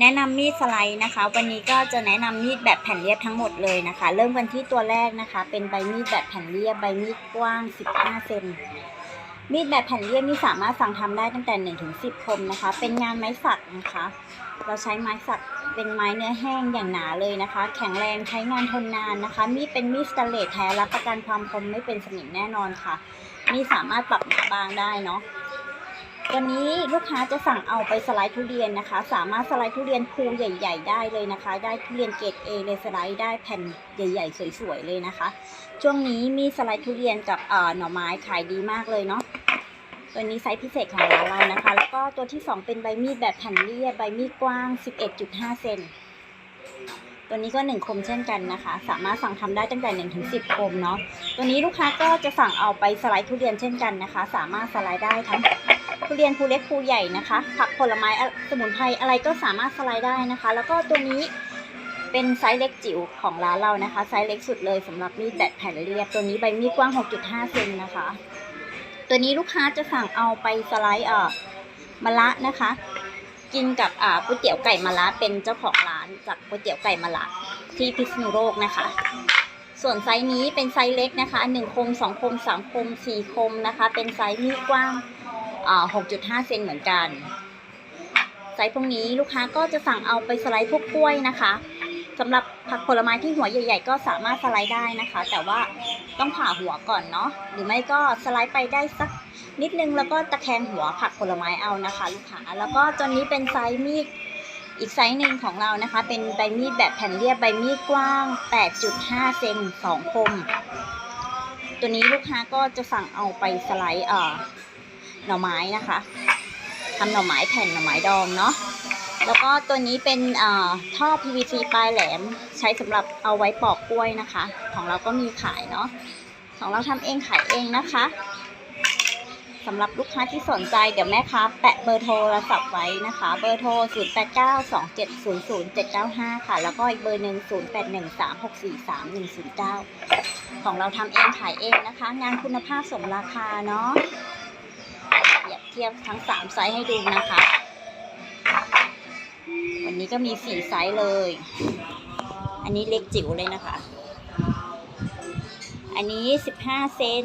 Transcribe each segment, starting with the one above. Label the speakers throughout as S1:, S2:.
S1: แนะนำมีดสไลด์นะคะ วันนี้ก็จะแนะนำมีดแบบแผ่นเรียบทั้งหมดเลยนะคะ เริ่มกันที่ตัวแรกนะคะ เป็นใบมีดแบบแผ่นเรียบใบมีดกว้าง 15 เซนมีดแบบแผ่นเรียบนี่สามารถสั่งทำได้ตั้งแต่1ถึง10 คมนะคะ เป็นงานไม้สักนะคะ เราใช้ไม้สักเป็นไม้เนื้อแห้งอย่างหนาเลยนะคะ แข็งแรงใช้งานทนนานนะคะ มีดเป็นมีดสแตเลสแท้รับประกันความคมไม่เป็นสนิมแน่นอนค่ะ มีดสามารถปรับหนาบางได้เนาะ วันนี้ลูกค้าจะสั่งเอาไปสไลด์ทุเรียนนะคะ สามารถสไลด์ทุเรียนภูใหญ่ ๆ ได้เลยนะคะ ได้ทุเรียนเกรด A เลยสไลด์ได้แผ่นใหญ่ ๆ สวยๆเลยนะคะ ช่วงนี้มีสไลด์ทุเรียนกับเอ่อหน่อไม้ขายดีมากเลยเนาะตัวนี้ไซส์พิเศษของร้านเรานะคะ แล้วก็ตัวที่สองเป็นใบมีดแบบแผ่นเรียบใบมีดกว้าง 11.5 เซน ตัวนี้ก็หนึ่งคมเช่นกันนะคะ สามารถสั่งทำได้ตั้งแต่1นถึงสิคมเนาะตัวนี้ลูกค้าก็จะสั่งเอาไปสไลด์ทุเรียนเช่นกันนะคะ สามารถสไลด์ได้ทั้งทุเรียนภูเล็กภูใหญ่นะคะ ผักผลไม้สมุนไพรอะไรก็สามารถสไลด์ได้นะคะ แล้วก็ตัวนี้เป็นไซส์เล็กจิ๋วของร้านเรานะคะ ไซส์เล็กสุดเลยสำหรับมีดแบบแผ่นเรียบตัวนี้ใบมีดกว้าง 6.5เซนนะคะ ตัวนี้ลูกค้าจะสั่งเอาไปสไลด์เอ่อมะระนะคะ กินกับอ่าก๋วยเตี๋ยวไก่มะระเป็นเจ้าของร้าน จากก๋วยเตี๋ยวไก่มะระที่พิษณุโลกนะคะ ส่วนไซส์นี้เป็นไซส์เล็กนะคะ1คม2คม3คม4คมนะคะ เป็นไซส์มีดกว้าง6.5 เซนเหมือนกัน ไซส์พวกนี้ลูกค้าก็จะสั่งเอาไปสไลด์พวกกล้วยนะคะสำหรับผักผลไม้ที่หัวใหญ่ ๆ ก็สามารถสไลด์ได้นะคะ แต่ว่าต้องผ่าหัวก่อนเนาะหรือไม่ก็สไลด์ไปได้สักนิดนึงแล้วก็ตะแคงหัวผักผลไม้เอานะคะ ลูกค้าแล้วก็ตัวนี้เป็นไซส์มีด อีกไซส์หนึ่งของเรานะคะ เป็นใบมีดแบบแผ่นเรียบใบมีดกว้าง 8.5 เซน2คม ตัวนี้ลูกค้าก็จะสั่งเอาไปสไลด์เอ่อหน่อไม้นะคะทำหน่อไม้แผ่นหน่อไม้ดองเนาะแล้วก็ตัวนี้เป็นท่อท่อ PVC ปลายแหลมใช้สำหรับเอาไว้ปอกกล้วยนะคะ ของเราก็มีขายเนาะของเราทำเองขายเองนะคะ สำหรับลูกค้าที่สนใจเดี๋ยวแม่ค้าแปะเบอร์โทรศัพท์ไว้นะคะ เบอร์โทร 0892700705ค่ะ แล้วก็อีกเบอร์หนึ่ง0813643109 ของเราทำเองขายเองนะคะ งานคุณภาพสมราคาเนาะเปรียบเทียบทั้ง 3 ไซส์ให้ดูนะคะ วันนี้ก็มี 4 ไซส์เลย อันนี้เล็กจิ๋วเลยนะคะ อันนี้ 15 เซน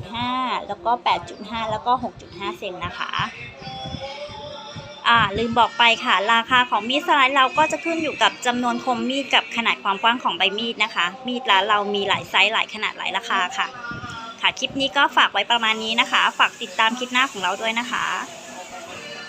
S1: 11.5 แล้วก็ 8.5 แล้วก็ 6.5 เซนนะคะ อ่า ลืมบอกไปค่ะ ราคาของมีดสไลด์เราก็จะขึ้นอยู่กับจำนวนคมมีดกับขนาดความกว้างของใบมีดนะคะ มีดร้านเรามีหลายไซส์หลายขนาดหลายราคาค่ะ ค่ะ คลิปนี้ก็ฝากไว้ประมาณนี้นะคะ ฝากติดตามคลิปหน้าของเราด้วยนะคะ